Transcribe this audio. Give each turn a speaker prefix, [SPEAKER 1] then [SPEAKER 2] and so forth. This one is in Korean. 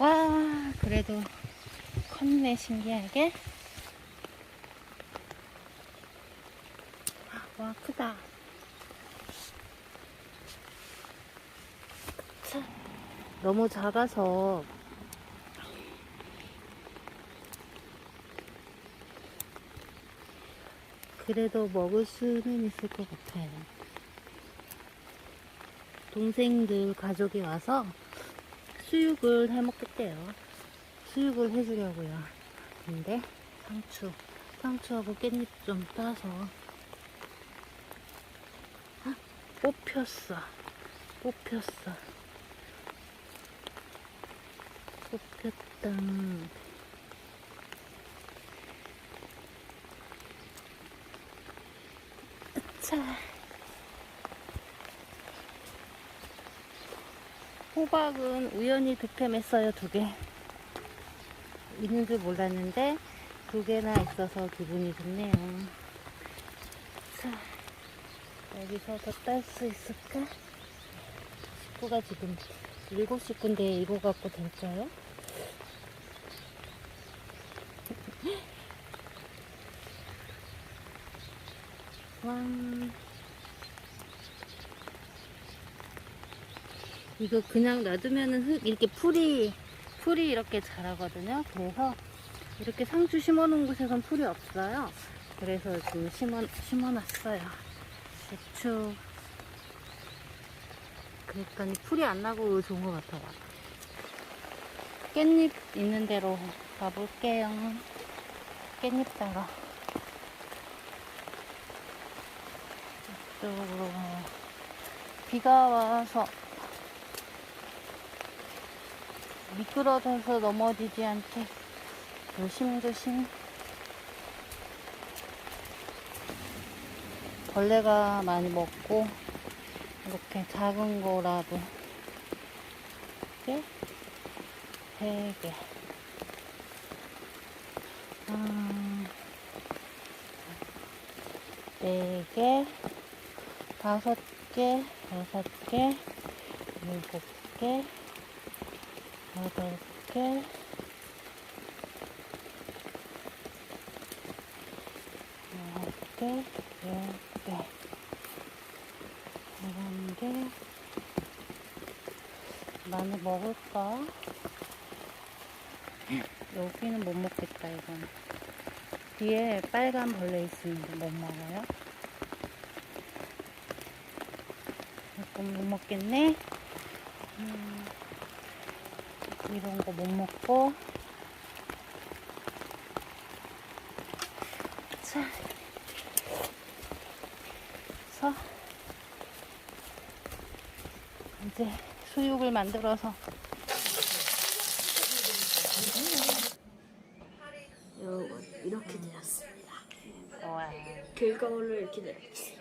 [SPEAKER 1] 아, 그래도 컸네, 신기하게. 와, 크다. 참, 너무 작아서 그래도 먹을 수는 있을 것 같아요. 동생들 가족이 와서 수육을 해 먹겠대요. 수육을 해주려고요. 근데 상추, 상추하고 깻잎 좀 따서 아, 뽑혔어. 뽑혔어. 뽑혔다. 자. 호박은 우연히 득템했어요, 두 개. 있는 줄 몰랐는데, 두 개나 있어서 기분이 좋네요. 자, 여기서 더 딸 수 있을까? 식구가 지금 일곱 식구인데 이거 갖고 될까요? 왕. 이거 그냥 놔두면은 흙, 이렇게 풀이, 풀이 이렇게 자라거든요. 그래서 이렇게 상추 심어 놓은 곳에선 풀이 없어요. 그래서 지금 심어, 심어 놨어요. 대추. 그랬더니 풀이 안 나고 좋은 것 같아요. 깻잎 있는 대로 가볼게요. 깻잎 따러. 이쪽으로. 비가 와서 미끄러져서 넘어지지 않게 조심조심 벌레가 많이 먹고 이렇게 작은 거라도 이렇게 세 개. 음, 네 개, 다섯 개, 여섯 개, 일곱 개, 개, 열 개, 이런 게 많이 먹을까? 여기는 못 먹겠다, 이건. 뒤에 빨간 벌레 있으니까 못 먹어요. 이건 못 먹겠네. 음, 이런 거 못 먹고. 자. 서 이제 수육을 만들어서
[SPEAKER 2] 이렇게 되었습니다.
[SPEAKER 1] 와
[SPEAKER 2] 긁어올로 이렇게 내려주세요.